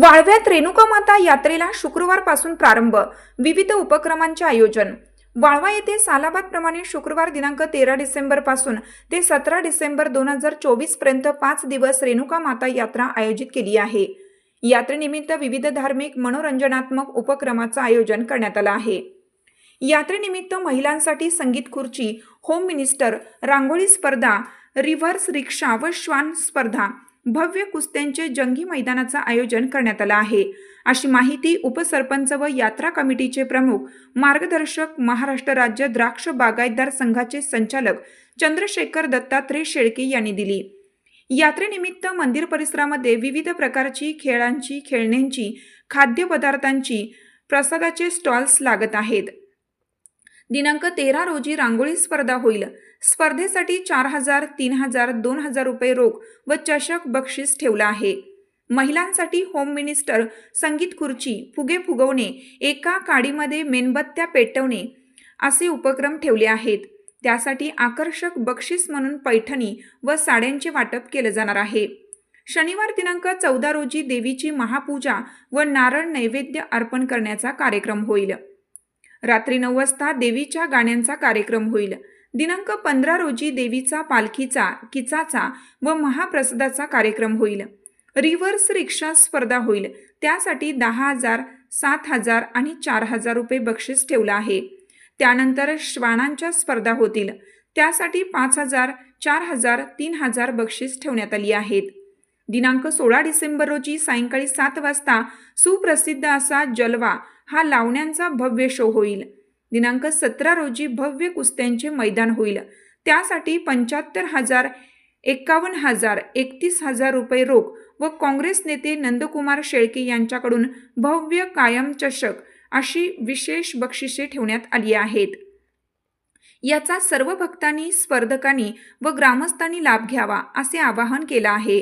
वाळव्यात रेणुका माता यात्रेला शुक्रवारपासून प्रारंभ. विविध उपक्रमांचे आयोजन. वाळवा येथे सालाबाद प्रमाणे शुक्रवार दिनांक तेरा डिसेंबरपासून ते सतरा डिसेंबर दोन हजार चोवीसपर्यंत पाच दिवस रेणुका माता यात्रा आयोजित केली आहे. यात्रेनिमित्त विविध धार्मिक मनोरंजनात्मक उपक्रमाचं आयोजन करण्यात आलं आहे. यात्रेनिमित्त महिलांसाठी संगीत खुर्ची होम मिनिस्टर रांगोळी स्पर्धा रिव्हर्स रिक्षा व श्वान स्पर्धा भव्य कुस्त्यांचे जंगी मैदानाचं आयोजन करण्यात आलं आहे. अशी माहिती उपसरपंच व यात्रा कमिटीचे प्रमुख मार्गदर्शक महाराष्ट्र राज्य द्राक्ष बागायतदार संघाचे संचालक चंद्रशेखर दत्तात्रय शेळके यांनी दिली. यात्रेनिमित्त मंदिर परिसरामध्ये विविध प्रकारची खेळांची खेळण्यांची खाद्यपदार्थांची प्रसादाचे स्टॉल्स लागत आहेत. दिनांक तेरा रोजी रांगोळी स्पर्धा होईल. स्पर्धेसाठी चार हजार तीन हजार दोन हजार रुपये रोख व चषक बक्षीस ठेवलं आहे. महिलांसाठी होम मिनिस्टर संगीत खुर्ची फुगे फुगवणे एका काडीमध्ये मेणबत्त्या पेटवणे असे उपक्रम ठेवले आहेत. त्यासाठी आकर्षक बक्षीस म्हणून पैठणी व साड्यांचे वाटप केलं जाणार आहे. शनिवार दिनांक चौदा रोजी देवीची महापूजा व नारळ नैवेद्य अर्पण करण्याचा कार्यक्रम होईल. रात्री नऊ वाजता देवीच्या गाण्यांचा कार्यक्रम होईल. दिनांक पंधरा रोजी देवीचा पालखीचा किचाचा व महाप्रसादाचा कार्यक्रम होईल. रिव्हर्स रिक्षा स्पर्धा होईल. त्यासाठी दहा हजार सात हजार आणि चार हजार रुपये बक्षीस ठेवलं आहे. त्यानंतर श्वानांच्या स्पर्धा होतील. त्यासाठी पाच हजार चार हजार तीन हजार बक्षीस ठेवण्यात आली आहेत. दिनांक सोळा डिसेंबर रोजी सायंकाळी सात वाजता सुप्रसिद्ध असा जलवा हा लावण्यांचा भव्य शो होईल. दिनांक सतरा रोजी भव्य कुस्त्यांचे मैदान होईल. त्यासाठी पंच्याहत्तर हजार एक्कावन्न हजार एकतीस हजार रुपये रोख व काँग्रेस नेते नंदकुमार शेळके यांच्याकडून भव्य कायम चषक अशी विशेष बक्षिसे ठेवण्यात आली आहेत. याचा सर्व भक्तांनी स्पर्धकांनी व ग्रामस्थांनी लाभ घ्यावा असे आवाहन केलं आहे.